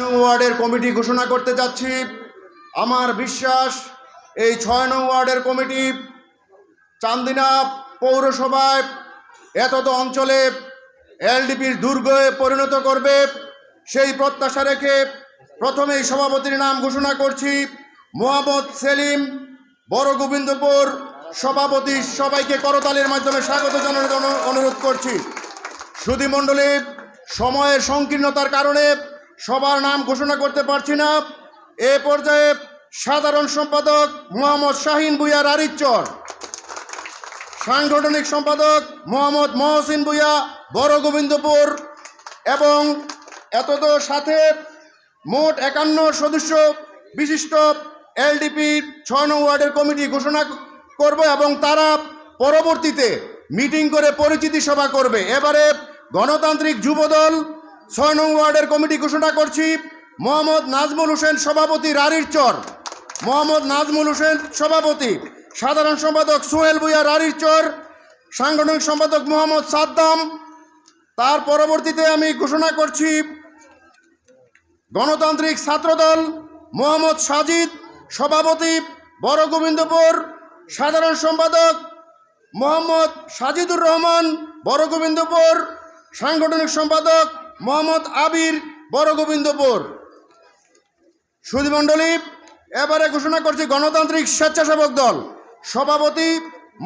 নং ওয়ার্ডের কমিটি ঘোষণা করতে যাচ্ছি আমার বিশ্বাস, এই ছয় নং ওয়ার্ডের কমিটি চান্দিনা পৌরসভায় এতদ অঞ্চলে এলডিপির দুর্গে পরিণত করবে, সেই প্রত্যাশা রেখে প্রথমেই সভাপতির নাম ঘোষণা করছি। মোহাম্মদ সেলিম বড় গোবিন্দপুর সভাপতি, সবাইকে করতালের মাধ্যমে স্বাগত জানানোর অনুরোধ করছি। সুধী মণ্ডলী সময়ের সংকীর্ণতার কারণে সবার নাম ঘোষণা করতে পারছি না। এ পর্যায়ে সাধারণ সম্পাদক মোহাম্মদ শাহিন ভুইয়া রারিচর সাংগঠনিক সম্পাদক মোহাম্মদ মহসিন ভুইয়া, বড় গোবিন্দপুর। এবং এতদ সাথে মোট একান্ন সদস্য বিশিষ্ট এলডিপি ছয় ওয়ার্ডের কমিটি ঘোষণা করব এবং তারা পরবর্তীতে মিটিং করে পরিচিতি সভা করবে। এবারে গণতান্ত্রিক যুবদল ছয় নং ওয়ার্ডের কমিটি ঘোষণা করছি, মোহাম্মদ নাজমুল হোসেন সভাপতি রারির চর। মোহাম্মদ নাজমুল হোসেন সভাপতি। সাধারণ সম্পাদক সোহেল ভুইয়া রারির চর। সাংগঠনিক সম্পাদক মোহাম্মদ সাদ্দাম। তার পরবর্তীতে আমি ঘোষণা করছি, গণতান্ত্রিক ছাত্রদল, মোহাম্মদ সাজিদ সভাপতি বড় গোবিন্দপুর সাধারণ সম্পাদক মোহাম্মদ সাজিদুর রহমান বড় গোবিন্দপুর সাংগঠনিক সম্পাদক মোহাম্মদ আবির বড় গোবিন্দপুর সুধীমণ্ডলী এবারে ঘোষণা করছি গণতান্ত্রিক স্বেচ্ছাসেবক দল। সভাপতি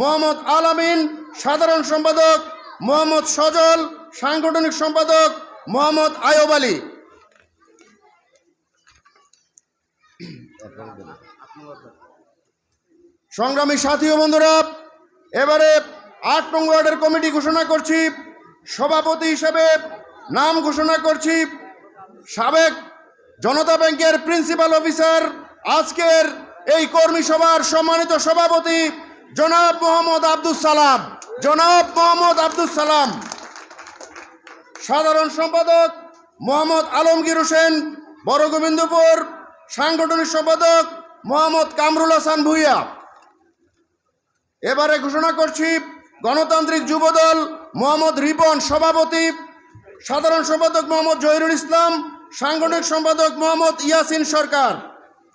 মোহাম্মদ আল আমিন সাধারণ সম্পাদক মোহাম্মদ সজল, সাংগঠনিক সম্পাদক মোহাম্মদ আয়ব আলী। সংগ্রামী সাথী ও বন্ধুরা, এবারে আট নং ওয়ার্ডের কমিটি ঘোষণা করছি। সভাপতি হিসেবে নাম ঘোষণা করছি সাবেক জনতা ব্যাংকের প্রিন্সিপাল অফিসার, আজকের এই কর্মী সভার সম্মানিত সভাপতি জনাব মোহাম্মদ আব্দুল সালাম। জনাব মোহাম্মদ আব্দুল সালাম। সাধারণ সম্পাদক মোহাম্মদ আলমগীর হোসেন বড় গোবিন্দপুর সাংগঠনিক সম্পাদক মোহাম্মদ কামরুল হাসান ভুইয়া। এবারে ঘোষণা করছি গণতান্ত্রিক যুবদল মোহাম্মদ রিপন সভাপতি। সাধারণ সম্পাদক মোহাম্মদ জহিরুল ইসলাম, সাংগঠনিক সম্পাদক মোহাম্মদ ইয়াসিন সরকার,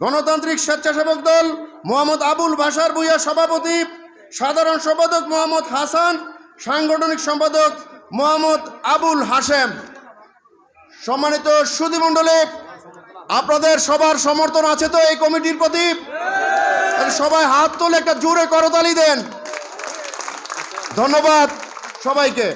গণতান্ত্রিক স্বেচ্ছাসেবক দল মোহাম্মদ আবুল বাসার ভুইয়া সভাপতি, সাধারণ সম্পাদক মোহাম্মদ হাসান, সাংগঠনিক সম্পাদক মোহাম্মদ আবুল হাসেম সম্মানিত সুধীমণ্ডলী আপনাদের সবার সমর্থন আছে তো এই কমিটির প্রতি? সবাই হাত তুলে একটা জোরে করতালি দেন। ধন্যবাদ সবাইকে।